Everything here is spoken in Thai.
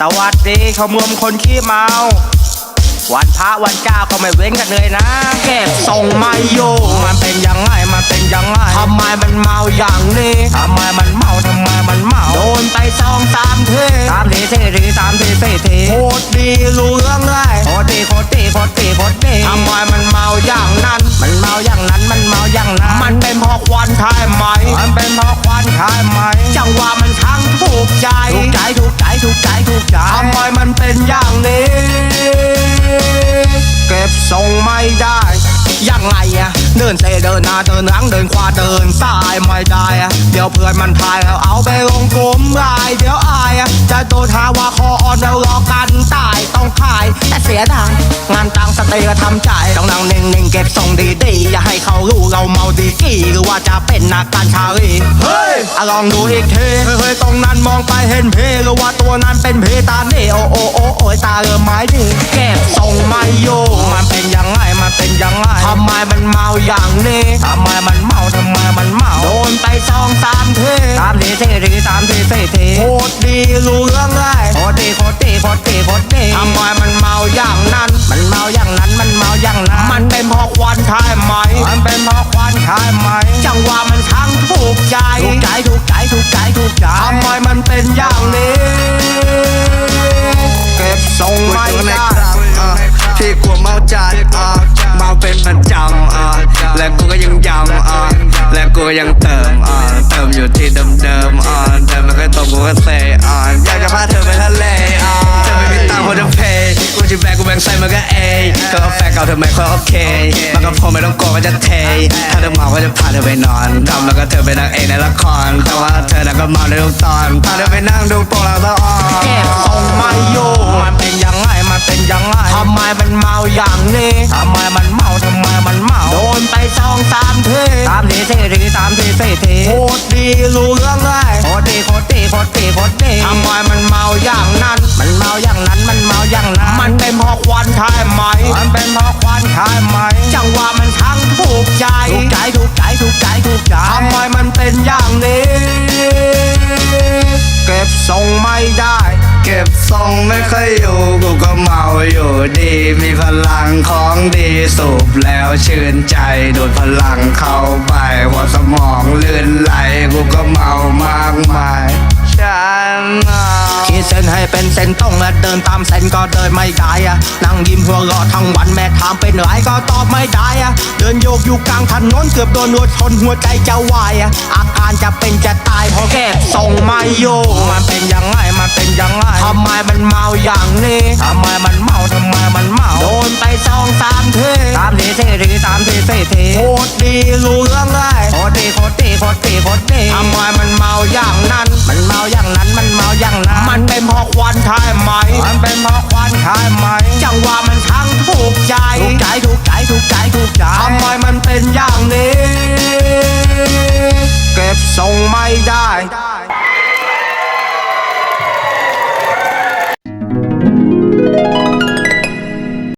สวัสดีขมวมคนขี้เมา วันพระวันเจ้าก็ไม่เว้นกันเลยนะเก็บส่งไม่อยู่มันเป็นยังไงมันเป็นยังไงทำไมมันเมาอย่างนี้ทำไมมันเมาทำไมมันเมาโดนไปสองสามเทสามทีสี่ทีสามทีสี่ทีโคตรดีรู้เรื่องเลยโคตรดีโคตรดีโคตรดีโคตรดีทำไมมันเมาอย่างนั้น มันเมาอย่างนั้นมันเมาอย่างนั้น มันเป็นเพราะควันใช่ไหมมันเป็นเพราะ ใช่ไหมจังหวะมันทั้งถูกใจ ถูกใจถูกใจถูกใจถูกใจทำไมมันเป็นอย่างนี้ เก็บทรงไม่ได้ยังไงอะเดินเซเดินหน้าเดินหลังเดินขวาเดินซ้ายไม่ได้อะเดี๋ยวเพื่อนมันพายแล้วเอาไปลงกลุ่มไลน์เดี๋ยวอายอะจะโดนหาว่าคออ่อนแล้วรอกันตายต้องขาย แต่เสียดายงานตังสเตย์ก็ทำใจต้องนั่งนิ่งๆเก็บทรงดีๆอย่าให้เขารู้ เราเมาดีกี่หรือว่าจะเป็นนักการชาลีเฮ้ยอะลองดูอีกทีเฮ้ยๆตรงนั้นมองไปเห็นเพหรือว่าตัวนั้นเป็นเพตาเน่โอโอโอโอยตาเริ่มไม้ดีเก็บทรงไม่อยู่มันเป็นยังไงมันเป็นยังไงทำไมมันเมาอย่างนี้ทำไมมันเมาทำไมมันเมาโดนไปสองสามทีสามทีสี่ทีสามทีสี่ทีโคตรดีรู้เรื่องเลยโคตรดีโคตรดีโคตรดีโคตรดีทำไมมันเมาอย่าง ดิมแล้วก็ตกกูก็เซอะอยากจะพาเธอไปทะเลอะเธอไม่มีตังค์พอจะเพย์กูจะแบกกูแบงใส่มันก็เอก็เอาแฟนเก่าเธอไม่ค่อยโอเคมันก็พอไม่ต้องโกลัวว่าจะเท ถ้าเธอเมาก็จะพาเธอไปนอนทำแล้วก็เธอไปนั่งเองในละคร แต่ว่าเธอน่ะก็เมาในทุกตอนพาเธอไปนั่งดูโปรแล้วก็อ่อนเก็บทรงไม่อยู่มันเป็นยังไงมันเป็นยังไงทำไมมันเมาอย่างนี้ทำไมมันเมาทำไมมันเมาโดนไปสองสามทีสามที มมันเป็นเพราะควันใช่ไหม จังหวะมันทั้งถูกใจ ถูกใจถูกใจถูกใจถูกใจทำไมมันเป็นอย่างนี้ เก็บทรงไม่ได้ เก็บทรงไม่ค่อยอยู่ กูก็เมาอยู่ดี มีพลังของดีสูบแล้วชื่นใจดูดพลังเข้าไปหัวสมอง ตามเส้นก็เดินไม่ได้อะนั่งยิ้มหัวเราะทั้งวันแม่ถามเป็นไรก็ตอบไม่ได้อะเดินโยกอยู่กลางถนนเกือบโดนรถชนหัวใจจะวายอะอาการจะเป็นจะตายเพราะแก็บทรงไม่อยู่มันเป็นยังไงมันเป็นยังไงทำไมมันเมาอย่างนี้ทำไมมันเมาทำไมมันเมาโดนไปสองสามเทสามทีสี่ทีสามทีสี่ทีโคตรดีรู้เรื่องเลยโคตรดีโคตรดีโคตรดีโคตรดีทำไมมันเมาอย่างนั้น มันเมาอย่างนั้นมัน ใช่ไหม มันเป็นเพราะควันใช่ไหม จังหวะมันทั้งถูกใจ ถูกใจถูกใจถูกใจถูกใจทำไมมันเป็นอย่างนี้ เก็บทรงไม่ได้เ